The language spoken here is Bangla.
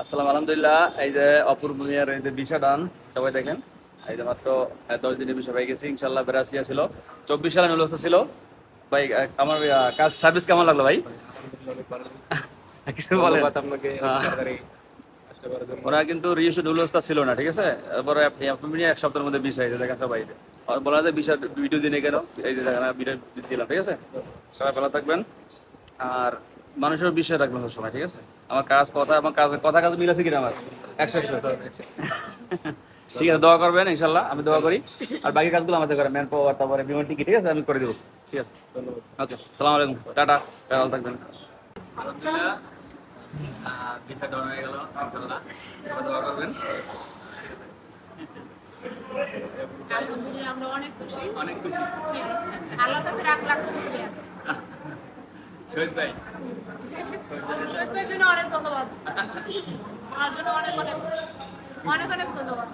আসসালাম আলহামদুলিল্লাহ। এই যে অপূর্ব মিয়ার এই যে বিষা ডান সবাই দেখেন। এই যে মাত্র দশ দিনের বিষয় পেয়ে গেছি ইনশাল্লাহ বেরাসিয়া ছিল। চব্বিশ সালে নুলস্তা ছিল। ভাই আমার কাজ সার্ভিস কেমন লাগল ভাই? কিছু বলেন। আপনাকে হ্যাঁ। ওরা কিন্তু রিয়েশন নুলস্তা ছিল না ঠিক আছে? এরপরে আপনি এক সপ্তাহের মধ্যে বিষয় হয়েছে দেখেন সবাই। বলা যায় বিষয় ভিডিও দিনে কেন? এই যে দেখেন ভিডিও দিলাম ঠিক আছে? সবাই ভালো থাকবেন। আর মানুষের বিষয় রাখবেন সবসময় ঠিক আছে? আমার কাজ কথা আমার কাজ কথা কাজ মিল আছে কিনা আমার? একশো একশো ঠিক আছে দোয়া করবেন ইনশাল্লাহ আমি দোয়া করি। আর বাকি কাজগুলো আমাদের করে ম্যান পাওয়ার তারপরে বিমান টিকিট ঠিক আছে? আমি করে দেবো ঠিক আছে? ধন্যবাদ। ওকে সালাম আলাইকুম টাটা ভালো থাকবেন। আলহামদুলিল্লাহ। বিষয় ডাউন হয়ে গেল ইনশাল্লাহ। দোয়া করবেন। আলহামদুলিল্লাহ আমরা অনেক খুশি। অনেক খুশি। আল্লাহর কাছে লাখ লাখ শুকরিয়া শহীদ ভাই। সত্যের জন্য অনেক ধন্যবাদ। আমার জন্য অনেক অনেক অনেক অনেক ধন্যবাদ।